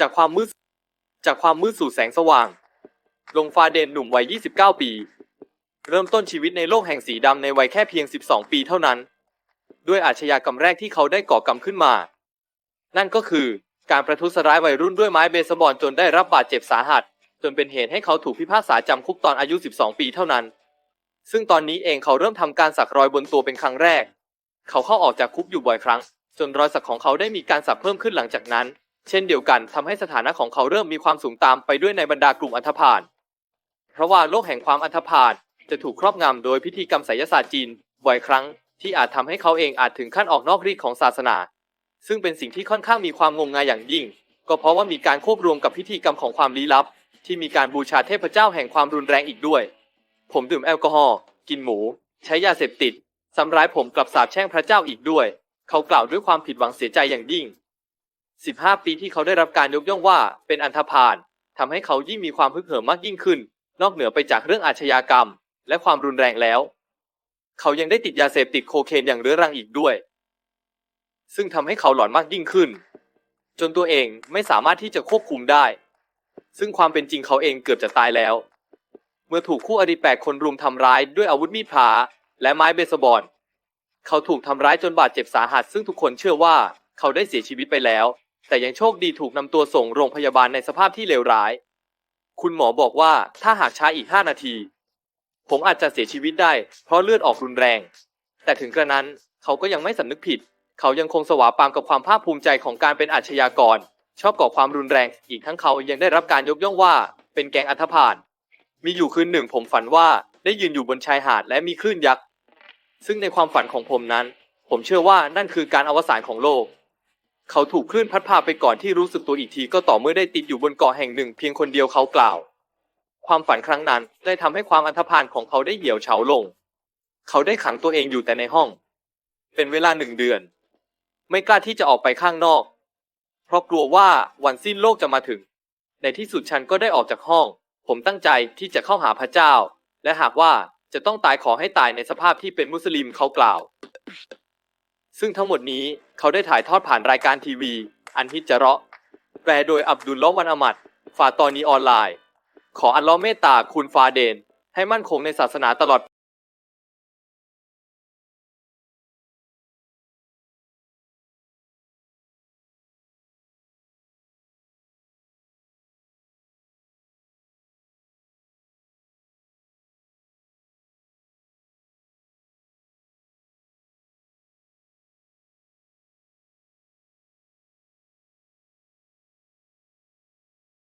จากความมืด จากความมืดสู่แสงสว่าง ลงฟาเดนหนุ่มวัย 29 ปี เริ่มต้นชีวิตในโลกแห่งสีดำในวัยแค่เพียง 12 ปีเท่านั้น ด้วยอาชญากรรมแรกที่เขาได้ก่อกรรมขึ้นมา นั่นก็คือการประทุษร้ายวัยรุ่นด้วยไม้เบสบอลจนได้รับบาดเจ็บสาหัส จนเป็นเหตุให้เขาถูกพิพากษาจำคุกตอนอายุ 12 ปีเท่านั้น ซึ่งตอนนี้เองเขาเริ่มทำการสักรอยบนตัวเป็นครั้งแรก เขาเข้าออกจากคุกอยู่บ่อยครั้ง จนรอยสักของเขาได้มีการสักเพิ่มขึ้นหลังจากนั้น เช่นเดียวกันทำให้สถานะของเขาเริ่มมีความสูงตามไปด้วยในบรรดากลุ่มอันธพาลเพราะว่าโลกแห่งความอันธพาลจะถูกครอบงำโดยพิธีกรรมไสยศาสตร์จีนบ่อยครั้งที่อาจทำให้เขาเองอาจถึงขั้นออกนอกรีดของศาสนา ซึ่งเป็นสิ่งที่ค่อนข้างมีความงมงายอย่างยิ่ง ก็เพราะว่ามีการควบรวมกับพิธีกรรมของความลี้ลับ ที่มีการบูชาเทพเจ้าแห่งความรุนแรงอีกด้วย ผมดื่มแอลกอฮอล์กินหมู ใช้ยาเสพติดทำร้ายผมกลับสาปแช่งพระเจ้าอีกด้วย เขากล่าวด้วยความผิดหวังเสียใจอย่างยิ่ง 15 ปีที่เขาได้รับการยกย่องว่าเป็นอันธพาลทำให้เขายิ่งมีความพึกเหิมมากยิ่งขึ้น นอกเหนือไปจากเรื่องอาชญากรรม และความรุนแรงแล้ว เขายังได้ติดยาเสพติดโคเคนอย่างเรื้อรังอีกด้วย ซึ่งทำให้เขาหลอนมากยิ่งขึ้น จนตัวเองไม่สามารถที่จะควบคุมได้ ซึ่งความเป็นจริงเขาเองเกือบจะตายแล้ว เมื่อถูกคู่อริแปดคนรุมทำร้ายด้วยอาวุธมีดพลาและไม้เบสบอล เขาถูกทำร้ายจนบาดเจ็บสาหัส ซึ่งทุกคนเชื่อว่าเขาได้เสียชีวิตไปแล้ว แต่ยังโชคดีถูกนำตัวส่งโรงพยาบาลในสภาพที่เลวร้าย คุณหมอบอกว่าถ้าหากช้าอีก 5 นาที ผมอาจจะเสียชีวิตได้ เพราะเลือดออกรุนแรง แต่ถึงกระนั้นเขาก็ยังไม่สำนึกผิด เขายังคงสวาปามกับความภาคภูมิใจของการเป็นอาชญากร ชอบก่อความรุนแรง อีกทั้งเขายังได้รับการยกย่องว่า เป็นแกงอันธพาลมีอยู่คืนหนึ่งผมฝันว่าได้ยืนอยู่บนชายหาดและมีคลื่นยักษ์ซึ่งในความฝันของผมนั้น ผมเชื่อว่านั่นคือการอวสานของโลก เขาถูกคลื่นพัดพาไปก่อนที่รู้สึกตัวอีกทีก็ต่อเมื่อได้ติดอยู่บนเกาะแห่งหนึ่งเพียงคนเดียวเขากล่าว ความฝันครั้งนั้นได้ทำให้ความอันธพาลของเขาได้เหี่ยวเฉาลง เขาได้ขังตัวเองอยู่แต่ในห้อง เป็นเวลาหนึ่งเดือน ไม่กล้าที่จะออกไปข้างนอก เพราะกลัวว่าวันสิ้นโลกจะมาถึง ในที่สุดฉันก็ได้ออกจากห้อง ผมตั้งใจที่จะเข้าหาพระเจ้า และหากว่าจะต้องตายขอให้ตายในสภาพที่เป็นมุสลิมเขากล่าว ซึ่งทั้งหมดนี้เขาได้ถ่ายทอดผ่านรายการทีวี อันฮิจเราะแปลโดยอับดุลลอฮ์วันอามัดฝาตอนนี้ออนไลน์ ขออัลลอฮ์เมตตาคุณฟาเดน ให้มั่นคงในศาสนาตลอด